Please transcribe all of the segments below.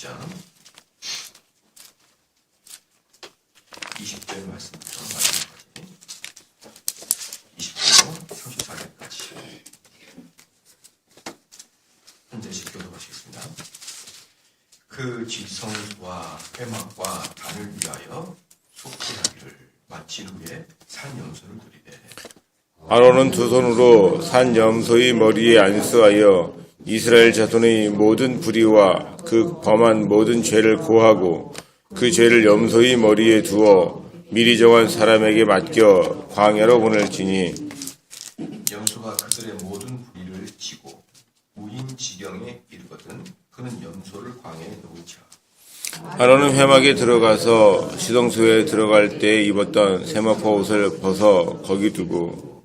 20장 20절 말씀부터 마지막까지. 20절로 34절까지. 한 절씩 교독하시겠습니다. 그 지성과 회막과 단을 위하여 속죄하기를 마친 후에 산 염소를 드리되 아론은 두 손으로 산 염소의 머리에 안수하여 이스라엘 자손의 모든 불의와 그 범한 모든 죄를 고하고 그 죄를 염소의 머리에 두어 미리 정한 사람에게 맡겨 광야로 보낼지니. 염소가 그들의 모든 불의를 치고 무인 지경에 이르거든 그는 염소를 광야에 놓을지라. 아론은 회막에 들어가서 시동소에 들어갈 때 입었던 세마포 옷을 벗어 거기 두고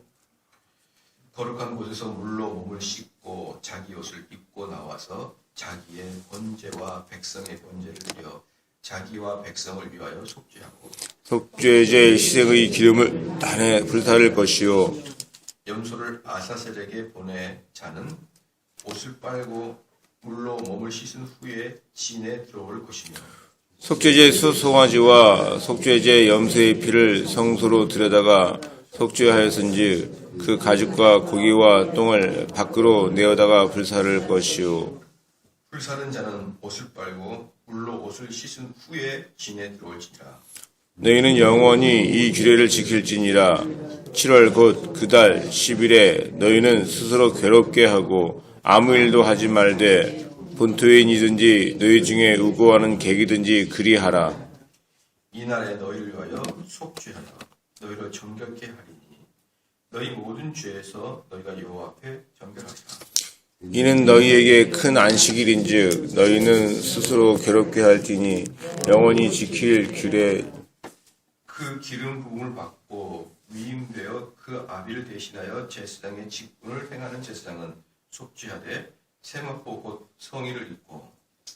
거룩한 곳에서 물로 몸을 씻고 자기 옷을 입고 나와서 자기의 번제와 백성의 번제를 드려 자기와 백성을 위하여 속죄하고 속죄제 희생의 기름을 단에 불사를 것이요. 염소를 아사셀에게 보내 자는 옷을 빨고 물로 몸을 씻은 후에 진에 들어올 것이며 속죄제 수송아지와 속죄제 염소의 피를 성소로 들여다가 속죄하였은지 그 가죽과 고기와 똥을 밖으로 내어다가 불사를 것이요 불사는 자는 옷을 빨고 물로 옷을 씻은 후에 진에 들어올지니라. 너희는 영원히 이 규례를 지킬지니라. 7월 곧 그 달 10일에 너희는 스스로 괴롭게 하고 아무 일도 하지 말되 본토인이든지 너희 중에 우고하는 객이든지 그리하라. 이 날에 너희를 위하여 속죄하여 너희를 정결케 하리니 너희 모든 죄에서 너희가 여호와 앞에 정결하리라 이는 너희에게 큰 안식일인즉 너희는 스스로 괴롭게 할지니 영원히 지킬 규례 그 기름 부음을 받고 위임되어 그 아비를 대신하여 제사장의 직분을 행하는 제사장은 속죄하되 세마포 곧 성의를 입고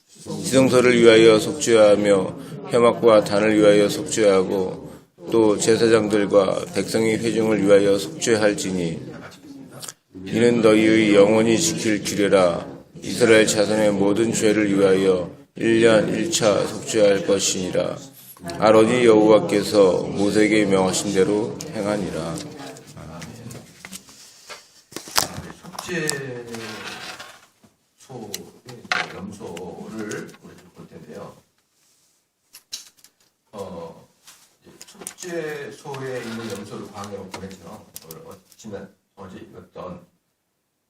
지성소를 위하여 속죄하며 회막과 단을 위하여 속죄하고 또 제사장들과 백성의 회중을 위하여 속죄할지니. 이는 너희의 영원히 지킬 규례라 이스라엘 자손의 모든 죄를 위하여 1년 1차 속죄할 것이니라 아론이 여호와께서 모세에게 명하신 대로 행하니라 속죄 소의 염소를 볼 텐데요. 어, 속죄 소에 있는 염소를 광야로 보냈죠. 어, 지난 어제 읽었던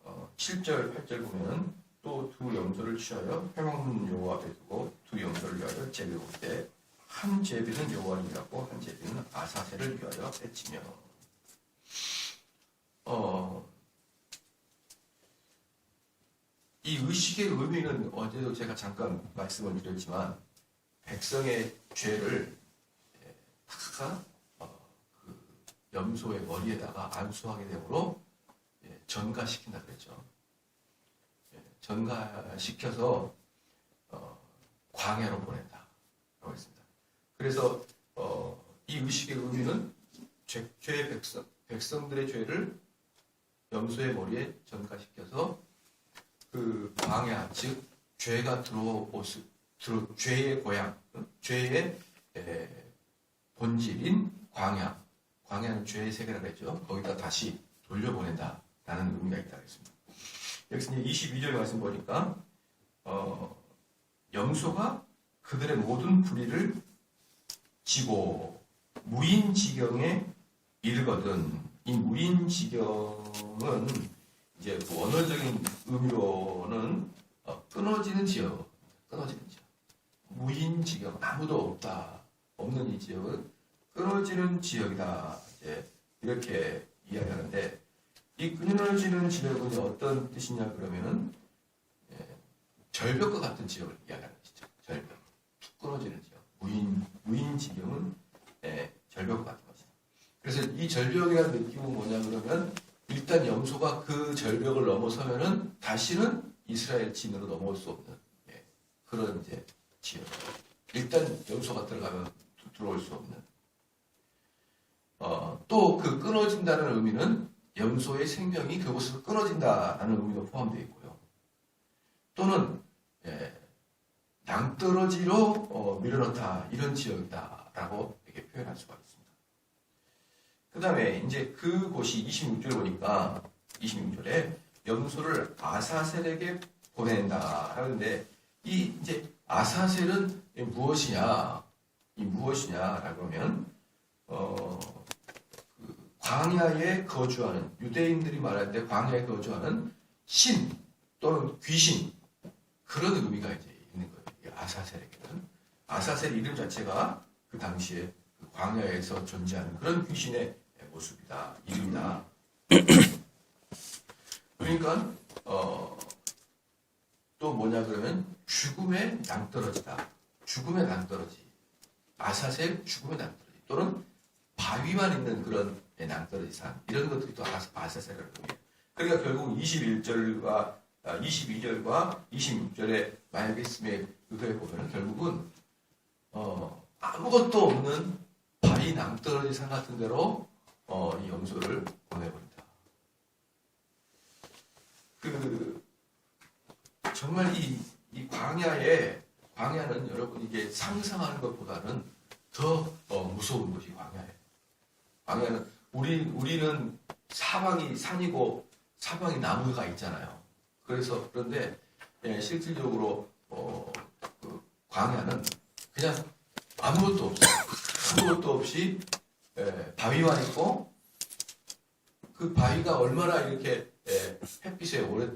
어, 7절, 8절 보면은 또두 염소를 취하여 회막문 여호와 앞에 두고 두 염소를 위하여 제비를 때한 제비는 여호와님이라고 한 제비는 아사셀을 위하여 배치며. 어, 이 의식의 의미는 어제도 제가 잠깐 말씀을 드렸지만 백성의 죄를 예, 다 염소의 머리에다가 안수하게 되므로 예, 전가시킨다 그랬죠. 예, 전가시켜서 어, 광야로 보낸다 라고 했습니다. 그래서 어, 이 의식의 의미는 죄, 죄의 백성 백성들의 죄를 염소의 머리에 전가시켜서 그 광야 즉 죄가 들어오스 들어 죄의 고향 죄의 에, 본질인 광야 광야는 죄의 세계라고 했죠. 거기다 다시 돌려보낸다 라는 의미가 있다고 했습니다. 여기서 이제 22절 말씀 보니까 어, 염소가 그들의 모든 불의를 지고 무인 지경에 이르거든. 이 무인 지경은 이제 그 원어적인 의미로는 어, 끊어지는 지역, 끊어지는 지역, 무인 지역, 아무도 없다, 없는 이 지역은 끊어지는 지역이다. 이제 이렇게 이야기하는데 이 끊어지는 지역은 어떤 뜻이냐 그러면은 예, 절벽과 같은 지역을 이야기하는 거죠. 절벽, 툭 끊어지는 지역, 무인 무인 지경은 예, 절벽과 같은 것이다. 그래서 이 절벽이라는 느낌은 뭐냐 그러면 일단 염소가 그 절벽을 넘어서면은 다시는 이스라엘 진으로 넘어올 수 없는 예, 그런 이제 지역. 일단 염소가 들어가면 두- 들어올 수 없는. 어, 또 그 끊어진다는 의미는 염소의 생명이 그곳에서 끊어진다라는 의미도 포함되어 있고요. 또는 예, 낭 낭떠러지로 어, 밀어넣다 이런 지역이다라고 이렇게 표현할 수가 있습니다. 그 다음에 이제 그곳이 26절 보니까 26절에 염소를 아사셀에게 보낸다 하는데 이 이제 아사셀은 무엇이냐 이 무엇이냐 라고 하면 어, 그 광야에 거주하는 유대인들이 말할 때 광야에 거주하는 신 또는 귀신 그런 의미가 이제 있는 거예요. 이 아사셀에게는 아사셀 이름 자체가 그 당시에 그 광야에서 존재하는 그런 귀신의 모습이다 이름이다. 그러니까 어, 또 뭐냐 그러면 죽음의 낭떠러지다. 죽음의 낭떠러지. 아사셀 죽음의 낭떠러지 또는 바위만 있는 그런 낭떠러지 산 이런 것들이 또 아사셀이라고 해요. 그러니까 결국 21절과 22절과 26절의 말씀에 의해 보면 결국은 어, 아무것도 없는 바위 낭떠러지 산 같은 데로 어, 이 염소를 보내버린다. 그 정말 이, 이 광야에 광야는 여러분 이게 상상하는 것보다는 더 어, 무서운 곳이 광야예요. 광야는 우리 우리는 사방이 산이고 사방이 나무가 있잖아요. 그래서 그런데 예, 실질적으로 어, 그 광야는 그냥 아무것도 없어. 아무것도 없이 예, 바위만 있고 그 바위가 얼마나 이렇게 예, 햇빛에 오래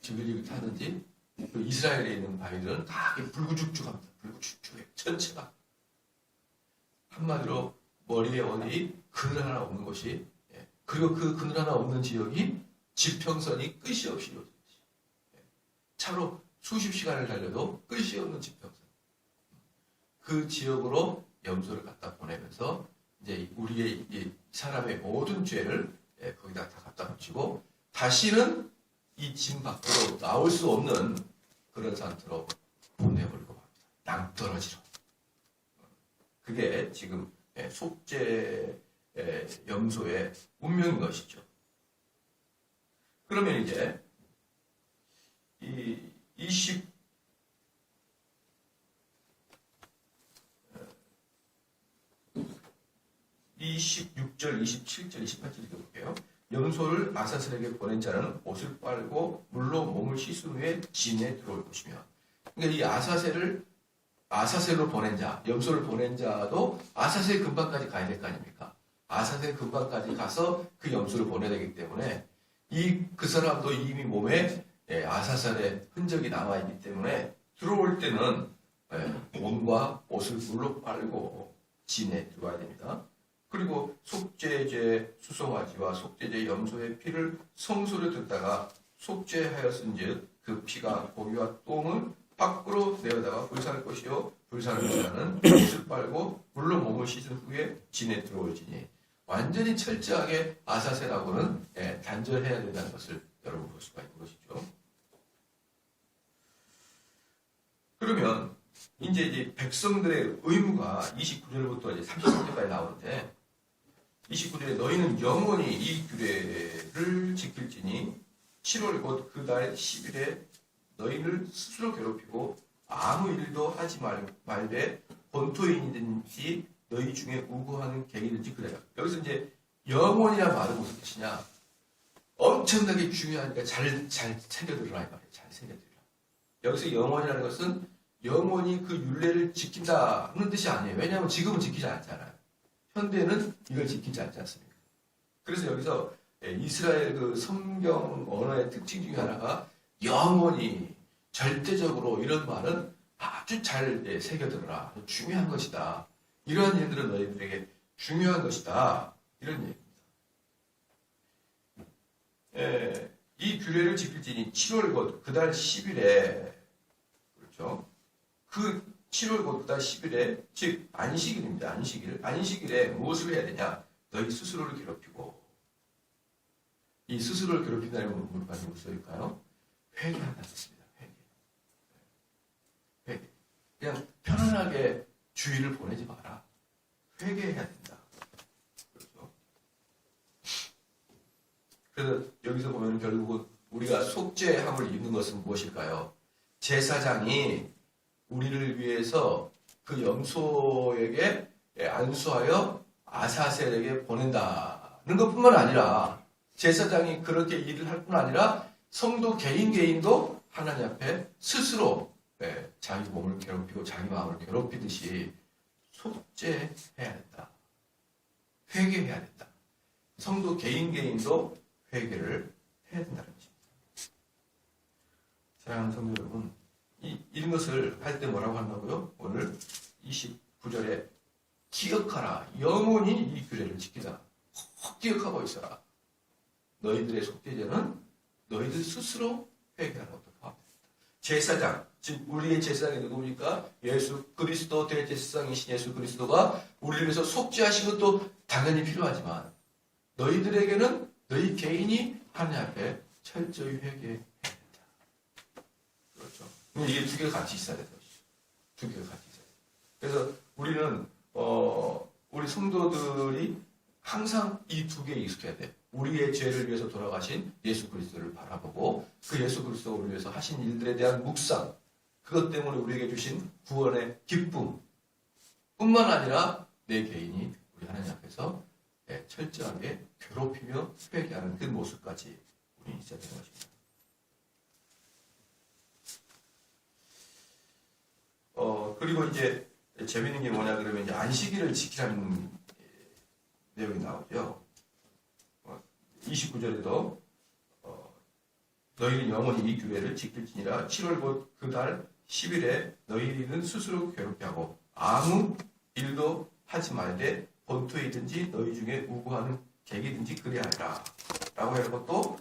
지글지글하는지 그 이스라엘에 있는 바위들은 다 불구죽죽합니다. 불구죽죽해 전체가 한마디로 머리에 어디 그늘 하나 없는 곳이 예, 그리고 그 그늘 하나 없는 지역이 지평선이 끝이 없이 이루어져 있어요. 예, 차로 수십 시간을 달려도 끝이 없는 지평선. 그 지역으로 염소를 갖다 보내면서 이제 우리의 이 사람의 모든 죄를 예, 거기다 다 갖다 붙이고 다시는 이짐 밖으로 나올 수 없는 그런 상태로 보내버리고 맙니다. 낭떠러지로. 그게 지금 예, 속죄 예, 염소의 운명인 것이죠. 그러면 이제 이 20, 26절, 27절, 28절 읽어볼게요. 염소를 아사슬에게 보낸 자는 옷을 빨고 물로 몸을 씻은 후에 진에 들어올 것이며. 그러니까 이 아사셀을 아사셀로 보낸 자, 염소를 보낸 자도 아사셀 근방까지 가야 될 거 아닙니까? 아사셀 근방까지 가서 그 염소를 보내야 되기 때문에 이 그 사람도 이미 몸에 예, 아사셀의 흔적이 남아 있기 때문에 들어올 때는 예, 몸과 옷을 물로 빨고 진에 들어와야 됩니다. 그리고 속죄제 수송아지와 속죄제 염소의 피를 성소를 듣다가 속죄하였은즉 그 피가 고기와 똥을 밖으로 내어다가 불살 것이요 불살을 자는 옷을 빨고 물로 몸을 씻은 후에 진에 들어올지니 완전히 철저하게 아사세라고는 예, 단절해야 된다는 것을 여러분 볼 수가 있는 것이죠. 그러면 이제 이 백성들의 의무가 29절부터 이제 30절까지 나오는데 29절에 너희는 영원히 이 규례를 지킬지니 7월 곧 그 달 10일에 너희를 스스로 괴롭히고 아무 일도 하지 말, 말되 본토인이든지 너희 중에 우고하는 객이든지 그래라. 여기서 이제 영원이란 말은 무슨 뜻이냐? 엄청나게 중요하니까 잘, 잘 챙겨들으라 이 말이에요. 잘 챙겨들으라. 여기서 영원이라는 것은 영원히 그 율례를 지킨다는 뜻이 아니에요. 왜냐하면 지금은 지키지 않잖아요. 현대는 이걸 지키지 않지 않습니까? 그래서 여기서 예, 이스라엘 그 성경 언어의 특징 중에 하나가 영원히 절대적으로 이런 말은 아주 잘 예, 새겨들어라. 중요한 것이다. 이러한 일들은 너희들에게 중요한 것이다. 이런 얘기입니다. 예, 이 규례를 지킬지니 7월 곧 그달 10일에 그렇죠. 그 7월 곧 그달 10일에 즉 안식일입니다. 안식일. 안식일에 무엇을 해야 되냐? 너희 스스로를 괴롭히고 이 스스로를 괴롭힌다는 건 무슨 무엇일까요? 회개한다는 뜻입니다. 회개. 회개. 그냥 편안하게 주의를 보내지 마라. 회개해야 된다. 그렇죠? 그래서 여기서 보면 결국은 우리가 속죄함을 입는 것은 무엇일까요? 제사장이 우리를 위해서 그 염소에게 안수하여 아사셀에게 보낸다는 것뿐만 아니라 제사장이 그렇게 일을 할 뿐 아니라 성도 개인 개인도 하나님 앞에 스스로 예, 자기 몸을 괴롭히고 자기 마음을 괴롭히듯이 속죄해야 된다. 회개해야 된다. 성도 개인 개인도 회개를 해야 된다는 것입니다. 사랑하는 성도 여러분, 이, 이런 것을 할 때 뭐라고 한다고요? 오늘 29절에 기억하라. 영원히 이 규례를 지키라. 꼭 기억하고 있어라. 너희들의 속죄제는 너희들 스스로 회개하는 것도. 제사장, 즉 우리의 제사장이 누굽니까? 예수 그리스도 대제사장이신 예수 그리스도가 우리를 위해서 속죄하신 것도 당연히 필요하지만 너희들에게는 너희 개인이 하나님 앞에 철저히 회개해야 된다. 그렇죠. 이게 두 개가 같이 있어야 것이죠. 두 개가 같이 있어야 돼요. 그래서 우리는 어, 우리 성도들이 항상 이 두 개에 익숙해야 돼. 우리의 죄를 위해서 돌아가신 예수 그리스도를 바라보고 그 예수 그리스도가 우리 위해서 하신 일들에 대한 묵상, 그것 때문에 우리에게 주신 구원의 기쁨, 뿐만 아니라 내 개인이 우리 하나님 앞에서 예, 철저하게 괴롭히며 회개하는 그 모습까지 우리 있어야 되는 것입니다. 어, 그리고 이제 재밌는 게 뭐냐 그러면 이제 안식일을 지키라는 예, 내용이 나오죠. 어, 29절에도 어, 너희는 영원히 이 규례를 지킬지니라 7월 곧 그 달 10일에 너희는 스스로 괴롭게 하고 아무 일도 하지 말되 본토이든지 너희 중에 우고하는 객이든지 그리하라 라고 해놓고 또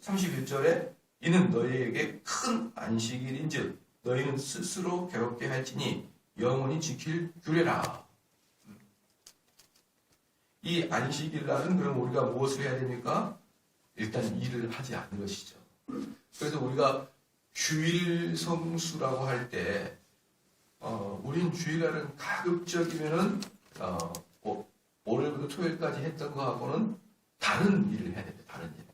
31절에 이는 너희에게 큰 안식일인즉 너희는 스스로 괴롭게 할지니 영원히 지킬 규례라. 이 안식일 날은 그럼 우리가 무엇을 해야 됩니까? 일단 일을 하지 않는 것이죠. 그래서 우리가 주일 성수라고 할 때, 어, 우린 주일날은 가급적이면은, 어, 오- 월요일부터 토요일까지 했던 거하고는 다른 일을 해야 됩니다. 다른 일.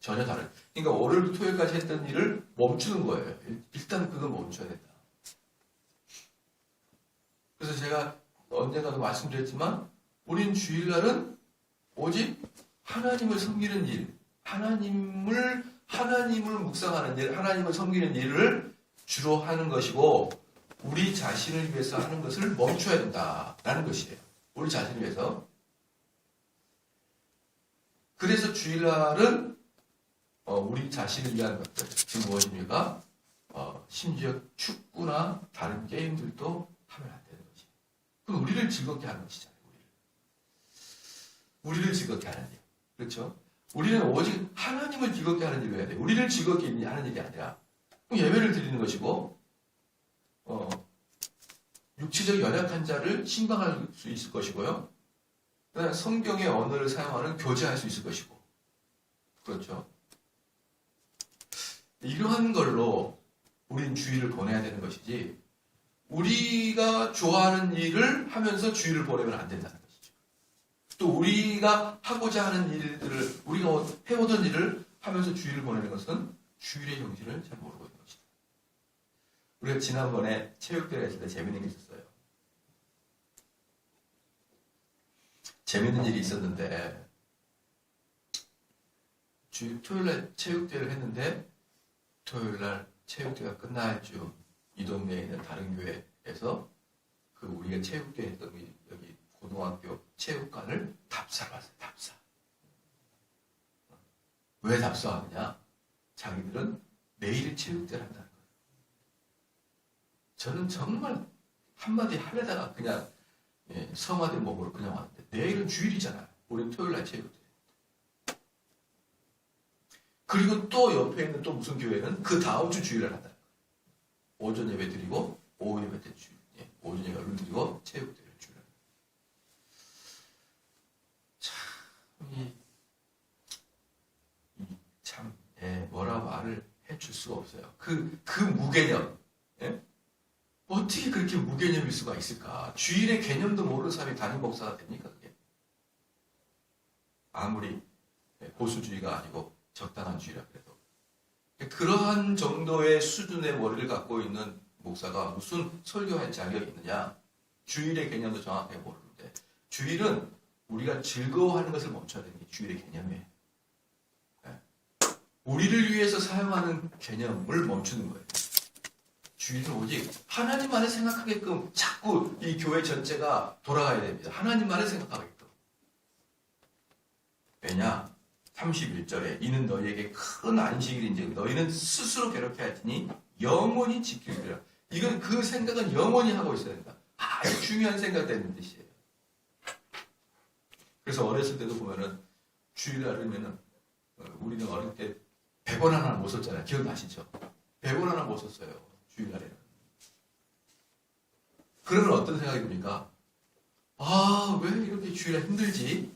전혀 다른. 그러니까 월요일부터 토요일까지 했던 일을 멈추는 거예요. 일- 일단 그건 멈춰야 된다. 그래서 제가 언젠가도 말씀드렸지만, 우린 주일날은 오직 하나님을 섬기는 일, 하나님을, 하나님을 묵상하는 일, 하나님을 섬기는 일을 주로 하는 것이고, 우리 자신을 위해서 하는 것을 멈춰야 된다라는 것이에요. 우리 자신을 위해서. 그래서 주일날은 어, 우리 자신을 위한 것들, 지금 무엇입니까? 어, 심지어 축구나 다른 게임들도 하면 안 되는 거지. 그건 우리를 즐겁게 하는 것이잖아요. 우리를. 즐겁게 하는 일. 그렇죠? 우리는 오직 하나님을 즐겁게 하는 일을 해야 돼. 우리를 즐겁게 하는 일이 아니라 예배를 드리는 것이고 어, 육체적 연약한 자를 신방할 수 있을 것이고요. 성경의 언어를 사용하는 교제할 수 있을 것이고 그렇죠. 이러한 걸로 우린 주의를 보내야 되는 것이지 우리가 좋아하는 일을 하면서 주의를 보내면 안 것이죠. 또 우리가 하고자 하는 일들을 우리가 해오던 일을 하면서 주의를 보내는 것은 주일의 정신을 잘 모르고 있는 것이다. 우리가 지난번에 체육대회 했을 때 재밌는 게 있었어요. 재밌는 일이 있었는데 주 토요일날 체육대회를 했는데 토요일날 체육대회가 즈음 이 동네에 있는 다른 교회에서 그 우리가 체육대회 했던 이- 여기 고등학교 체육관을 답사를 왔어요. 답사. 왜 답사하느냐? 자기들은 내일 체육대회를 한다는 거예요. 저는 정말 한마디 하려다가 그냥 예, 성화대 목으로 그냥 왔는데 내일은 주일이잖아요. 우리는 토요일날 체육대회. 그리고 또 옆에 있는 또 무슨 교회는 그 다음 주 주일날 한다. 오전 예배 드리고 오후 예배 때 주, 예, 오전 예배를 드리고 체육대회를 주일날. 참, 이, 이 참, 예, 뭐라 말을 해줄 수가 없어요. 그, 그 무개념, 예? 어떻게 그렇게 무개념일 수가 있을까? 주일의 개념도 모르는 사람이 담임 목사가 됩니까, 그게? 아무리 보수주의가 아니고 적당한 주의라 그래도. 그러한 정도의 수준의 머리를 갖고 있는 목사가 무슨 설교할 자격이 있느냐? 주일의 개념도 정확하게 모르는데 주일은 우리가 즐거워하는 것을 멈춰야 되는 게 주일의 개념이에요. 예. 우리를 위해서 사용하는 개념을 멈추는 거예요. 주일은 오직 하나님만을 생각하게끔 자꾸 이 교회 전체가 돌아가야 됩니다. 하나님만을 생각하게끔. 왜냐? 31절에 이는 너희에게 큰 안식일인지 너희는 스스로 괴롭게 하지니 영원히 지키리라. 이건 그 생각은 영원히 하고 있어야 된다. 아주 중요한 생각되는 뜻이에요. 그래서 어렸을 때도 보면은 주일날이면은 어, 우리는 어릴 때 100원 하나 못 썼잖아요. 기억나시죠? 100원 하나 못 썼어요. 주일날에는. 그러면 어떤 생각이 듭니까? 아, 왜 이렇게 주일날 힘들지?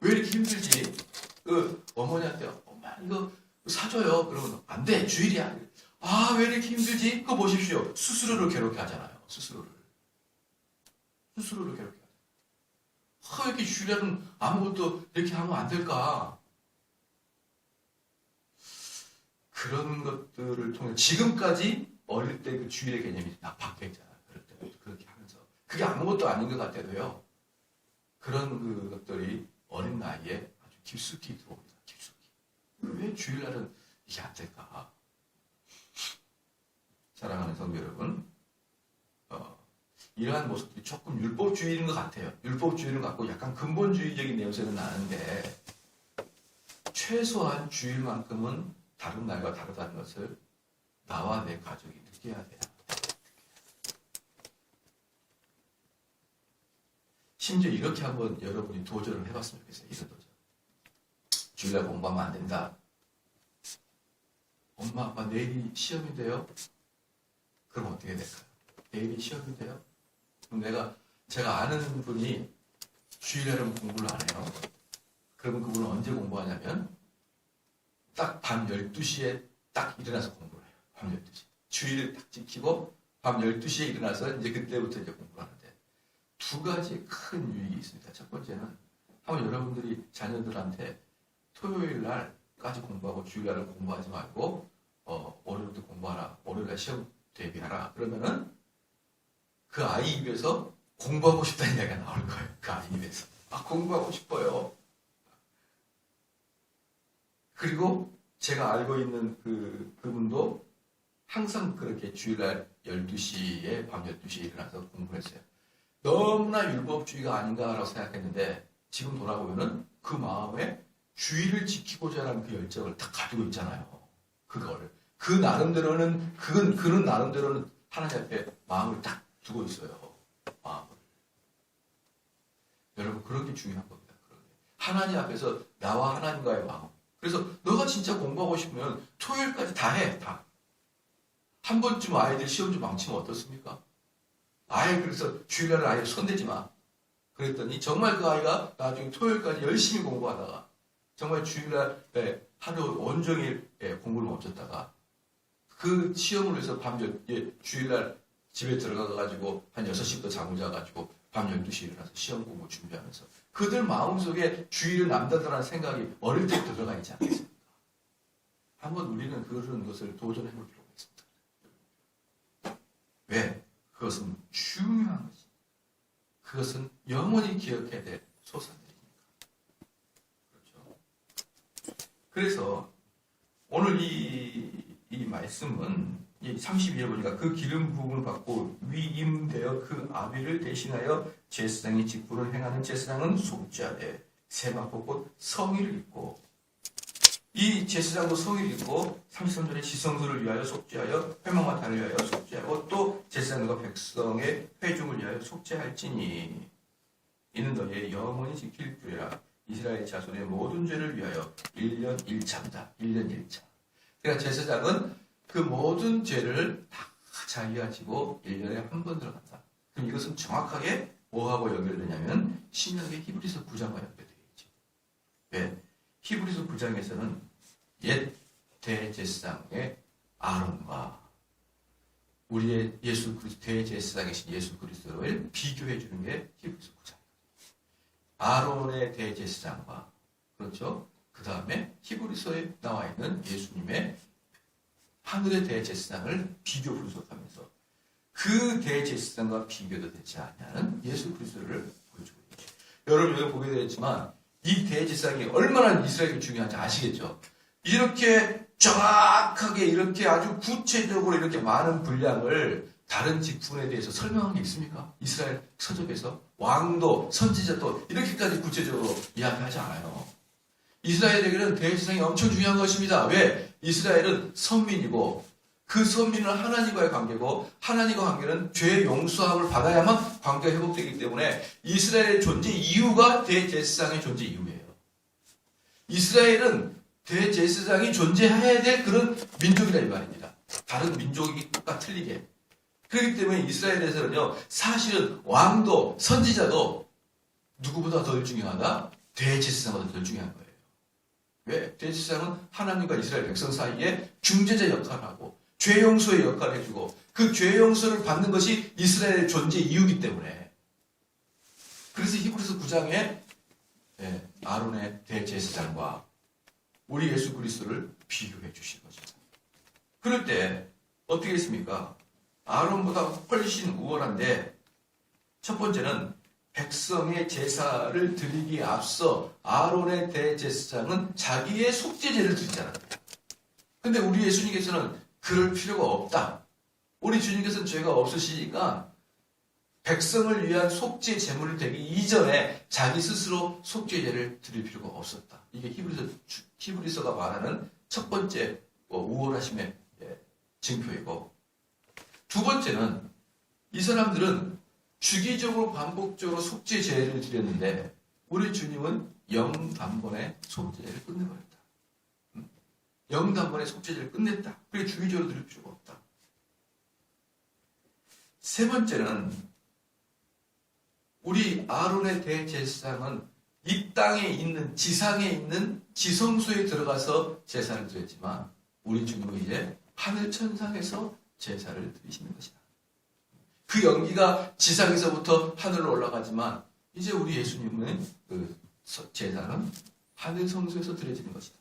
왜 이렇게 힘들지? 그 어머니한테 엄마 이거 사줘요. 그러면 안 돼. 주일이야. 아, 왜 이렇게 힘들지? 그거 보십시오. 스스로를 괴롭게 하잖아요. 스스로를. 스스로를 괴롭게 아, 이렇게 주일날은 아무것도 이렇게 하면 안 될까? 그런 것들을 통해 지금까지 어릴 때 그 주일의 개념이 다 바뀌어 있잖아요. 그럴 때 그렇게 하면서 그게 아무것도 아닌 것 같아도요. 그런 그 것들이 어린 나이에 아주 깊숙이 들어옵니다. 깊숙이. 왜 주일날은 이게 안 될까? 사랑하는 성도 여러분, 어, 이러한 모습들이 조금 율법주의인 것 같아요. 율법주의를 갖고 약간 근본주의적인 냄새는 나는데 최소한 주일만큼은 다른 날과 다르다는 것을 나와 내 가족이 느껴야 돼요. 심지어 이렇게 한번 여러분이 도전을 해봤으면 좋겠어요. 이런 도전. 주일날 공부하면 안 된다. 엄마, 아빠 내일이 시험인데요? 그럼 어떻게 될까요? 내일이 시험인데요? 내가, 제가 아는 분이 주일날은 공부를 안 해요. 그러면 그분은 언제 공부하냐면, 딱 밤 12시에 딱 일어나서 공부를 해요. 밤 12시. 주일을 딱 지키고, 밤 12시에 일어나서 이제 그때부터 이제 공부를 하는데, 두 가지 큰 유익이 있습니다. 첫 번째는, 한번 여러분들이 자녀들한테 토요일 날까지 공부하고 주일 날은 공부하지 말고, 어, 월요일도 공부하라. 월요일 날 시험 대비하라. 그러면은 그 아이 입에서 공부하고 싶다는 이야기가 나올 거예요. 그 아이 입에서. 아, 공부하고 싶어요. 그리고 제가 알고 있는 그, 그분도 항상 그렇게 주일날 12시에, 밤 12시에 일어나서 공부를 했어요. 너무나 율법주의가 아닌가라고 생각했는데 지금 돌아보면은 그 마음에 주의를 지키고자 하는 그 열정을 다 가지고 있잖아요. 그걸. 그 나름대로는, 그건, 그런 나름대로는 하나님 앞에 마음을 딱 두고 있어요. 마음을. 여러분, 그런 게 중요한 겁니다. 그런 게. 하나님 앞에서 나와 하나님과의 마음. 그래서 너가 진짜 공부하고 싶으면 토요일까지 다 해, 다. 한 번쯤 아이들 시험 좀 망치면 어떻습니까? 아예 그래서 주일날은 아예 손대지 마. 그랬더니 정말 그 아이가 나중에 토요일까지 열심히 공부하다가 정말 주일날에 하루 온종일 예, 공부를 멈췄다가 그 시험을 위해서 밤 열, 예, 주일날 집에 들어가가지고 한 6시부터 잠을 자가지고 밤 12시에 일어나서 시험 공부 준비하면서 그들 마음속에 주일은 남다르다는 생각이 어릴 때부터 들어가 있지 않겠습니까? 한번 우리는 그런 것을 도전해 볼 필요가 있습니다. 왜? 그것은 중요한 것이. 그것은 영원히 기억해야 될 소산들이니까. 그렇죠. 그래서 오늘 이, 이 말씀은 이 32에 보니까 그 기름 부음을 받고 위임되어 그 아비를 대신하여 제사장이 직분을 행하는 제사장은 속죄하되 세마포꽃 성의를 입고 이 제사장도 성의를 입고 33절에 지성소를 위하여 속죄하여 회망마탄을 위하여 속죄하고 또 제사장과 백성의 회중을 위하여 속죄할지니 이는 너희의 영원히 지킬 주라 이스라엘 자손의 모든 죄를 위하여 1년 1차입니다. 1년 1차. 그러니까 제사장은 그 모든 죄를 다 자기가 지고 1년에 한 번 들어간다. 그럼 이것은 정확하게 뭐하고 연결되냐면 신약의 히브리서 9장과 연결되어 있죠. 왜? 히브리서 9장에서는 옛 대제사장의 아론과 우리의 예수 그리스도 대제사장이신 예수 그리스도를 비교해 주는 게 히브리서 9장. 아론의 대제사장과 그렇죠. 그 다음에 히브리서에 나와 있는 예수님의 하늘의 대제사장을 비교 분석하면서 그 대제사장과 비교도 되지 않냐는 예수 그리스도를 보여주고 있죠. 여러분 여기 보게 되었지만 이 대제사장이 얼마나 이스라엘이 중요한지 아시겠죠? 이렇게 정확하게 이렇게 아주 구체적으로 이렇게 많은 분량을 다른 직분에 대해서 설명한 게 있습니까? 이스라엘 서적에서 왕도 선지자도 이렇게까지 구체적으로 이야기하지 않아요. 이스라엘에게는 대제사장이 엄청 중요한 것입니다. 왜? 이스라엘은 선민이고 그 선민은 하나님과의 관계고 하나님과 관계는 죄 용서함을 받아야만 관계가 회복되기 때문에 이스라엘의 존재 이유가 대제사장의 존재 이유예요. 이스라엘은 대제사장이 존재해야 될 그런 민족이다 이 말입니다. 다른 민족이 똑같 틀리게. 그렇기 때문에 이스라엘에서는요 사실은 왕도 선지자도 누구보다 더 중요하다? 대제사장보다 더 중요한 거예요. 왜? 대제사장은 하나님과 이스라엘 백성 사이에 중재자 역할을 하고 죄 용서의 역할을 해주고 그 죄 용서를 받는 것이 이스라엘의 존재 이유이기 때문에 그래서 히브리서 9장에 예, 아론의 대제사장과 우리 예수 그리스도를 비교해 주신 거죠. 그럴 때 어떻게 했습니까? 아론보다 훨씬 우월한데 첫 번째는 백성의 제사를 드리기에 앞서 아론의 대제사장은 자기의 속죄제를 드리잖아요. 근데 우리 예수님께서는 그럴 필요가 없다. 우리 주님께서는 죄가 없으시니까 백성을 위한 속죄 제물이 되기 이전에 자기 스스로 속죄제를 드릴 필요가 없었다. 이게 히브리서 히브리서가 말하는 첫 번째 뭐 우월하심의 예, 증표이고 두 번째는 이 사람들은 주기적으로 반복적으로 속죄제를 드렸는데 우리 주님은 영단번에 속죄제를 끝내버렸다. 음? 영단번에 속죄제를 끝냈다. 그게 주기적으로 드릴 필요가 없다. 세 번째는 우리 아론의 대제사장은 이 땅에 있는 지상에 있는 지성소에 들어가서 제사를 드렸지만 우리 주님은 이제 하늘 천상에서 제사를 드리시는 것이다. 그 연기가 지상에서부터 하늘로 올라가지만 이제 우리 예수님은 그 서- 제사는 하늘 성소에서 드려지는 것이다.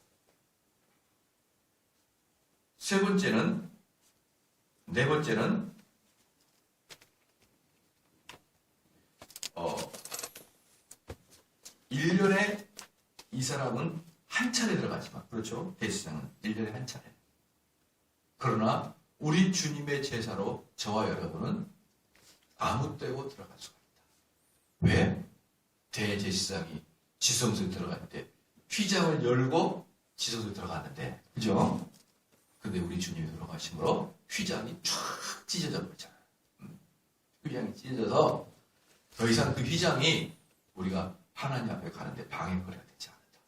세 번째는 네 번째는 어 1년에 이 사람은 한 차례 들어가지만 그렇죠? 대시장은 1년에 한 차례. 그러나 우리 주님의 제사로 저와 여러분은 아무 때고 들어갈 수가 있다. 왜? 대제사장이 지성소에 때 휘장을 열고 지성소에 들어갔는데 그죠? 근데 우리 주님이 들어가심으로 휘장이 쫙 찢어져 버리잖아요. 음. 휘장이 찢어져서 더 이상 그 휘장이 우리가 하나님 앞에 가는데 방해거리가 되지 않는다.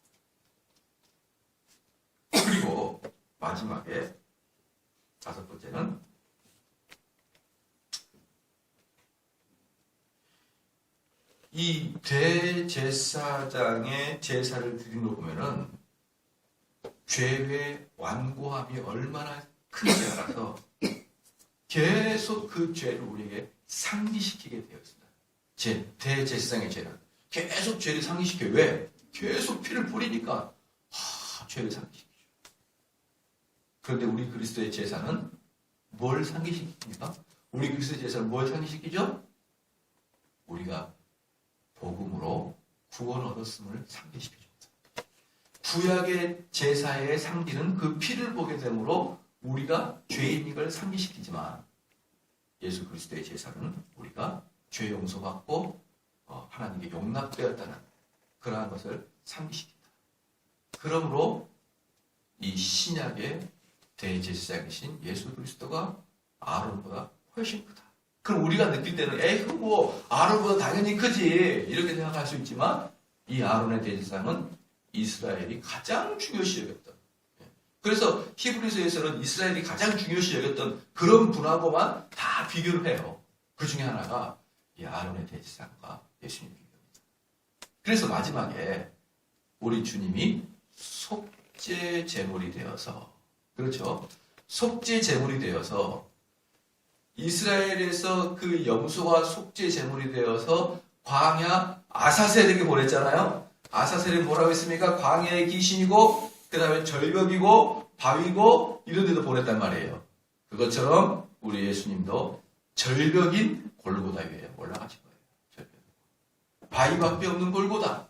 그리고 마지막에 다섯 번째는 이 대제사장의 제사를 드리는 거 보면은 죄의 완고함이 얼마나 큰지 알아서 계속 그 죄를 우리에게 상기시키게 되어 있습니다. 제 대제사장의 죄는 계속 죄를 상기시켜요. 왜? 계속 피를 뿌리니까 하, 죄를 상기시키죠. 그런데 우리 그리스도의 제사는 뭘 상기시킵니까? 우리 그리스도의 제사는 뭘 상기시키죠? 우리가 복음으로 구원 얻었음을 상기시켜줍니다. 구약의 제사의 상기는 그 피를 보게 되므로 우리가 죄인 이걸 상기시키지만 예수 그리스도의 제사는 우리가 죄 용서받고 어, 하나님께 용납되었다는 그러한 것을 상기시킨다. 그러므로 이 신약의 대제사장이신 예수 그리스도가 아론보다 훨씬 크다. 그럼 우리가 느낄 때는 에이 뭐 아론보다 당연히 크지 이렇게 생각할 수 있지만 이 아론의 대제사장은 이스라엘이 가장 중요시 여겼던 예. 그래서 히브리서에서는 이스라엘이 가장 중요시 여겼던 그런 분하고만 다 비교를 해요. 그 중에 하나가 이 아론의 대제사장과 예수님 비교입니다. 그래서 마지막에 우리 주님이 속죄 제물이 되어서 그렇죠. 속죄 제물이 되어서 이스라엘에서 그 염소와 속죄 제물이 되어서 광야 아사셀에게 보냈잖아요. 아사셀은 뭐라고 했습니까? 광야의 귀신이고 그 다음에 절벽이고 바위고 이런 데도 보냈단 말이에요. 그것처럼 우리 예수님도 절벽인 골고다 위에 올라가신 거예요. 절벽. 바위밖에 없는 골고다.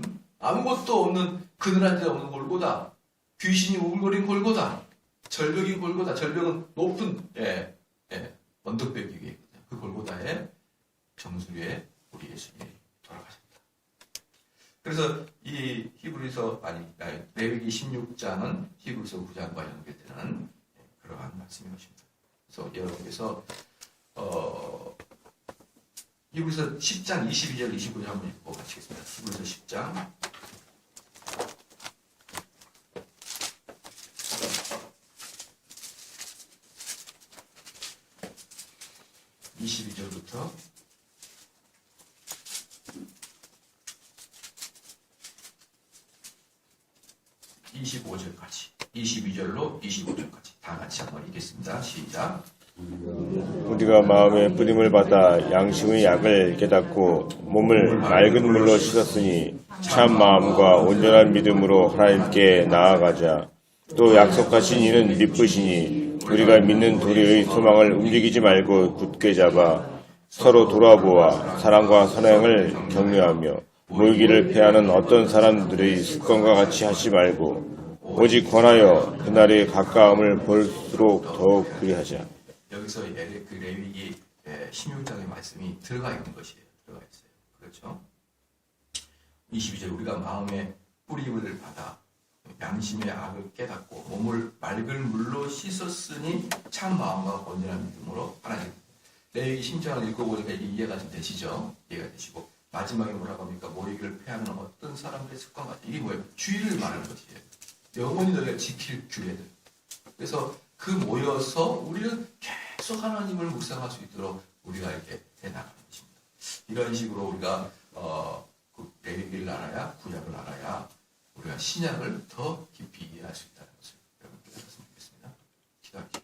음? 아무것도 없는 그늘한 데 없는 골고다. 귀신이 우글거린 골고다. 절벽인 골고다. 절벽은 높은 예, 예, 언덕벽이 위에 있거든요. 그 골고다에 정수리에 우리 예수님이 돌아가셨다. 그래서 이 히브리서 아니 레위기 16장은 히브리서 9장과 연결되는 예, 그러한 말씀이 것입니다. 그래서 여러분께서 어, 히브리서 10장 22절 25절 한번 읽고 마치겠습니다. 히브리서 10장 22절부터 25절까지 22절로 25절까지 다 같이 한번 읽겠습니다. 시작. 마음의 뿌림을 받아 양심의 약을 깨닫고 몸을 맑은 물로 씻었으니 참 마음과 온전한 믿음으로 하나님께 나아가자. 또 약속하신 이는 믿으시니 우리가 믿는 도리의 소망을 움직이지 말고 굳게 잡아 서로 돌아보아 사랑과 선행을 격려하며 모이기를 패하는 어떤 사람들의 습관과 같이 하지 말고 오직 권하여 그날의 가까움을 볼수록 더욱 그리하자. 여기서 이 레- 그 레위기 16장의 말씀이 들어가 있는 것이에요. 들어가 있어요. 그렇죠? 22절 우리가 마음의 뿌림을 받아 양심의 악을 깨닫고 몸을 맑은 물로 씻었으니 참 마음과 온전한 믿음으로 하나님 레위기 16장을 읽어보니까 이게 이해가 좀 되시죠? 이해가 되시고 마지막에 뭐라고 합니까? 모이기를 패하는 어떤 사람들의 습관 같은 이게 뭐예요? 주의를 말하는 것이에요. 영원히 너희가 지킬 규례들. 그래서 그 모여서 우리는 계속 하나님을 묵상할 수 있도록 우리가 이렇게 해나가는 것입니다. 이런 식으로 우리가 어, 그 레위기를 알아야 구약을 알아야 우리가 신약을 더 깊이 이해할 수 있다는 것을 여러분께 말씀드리겠습니다. 기도합니다.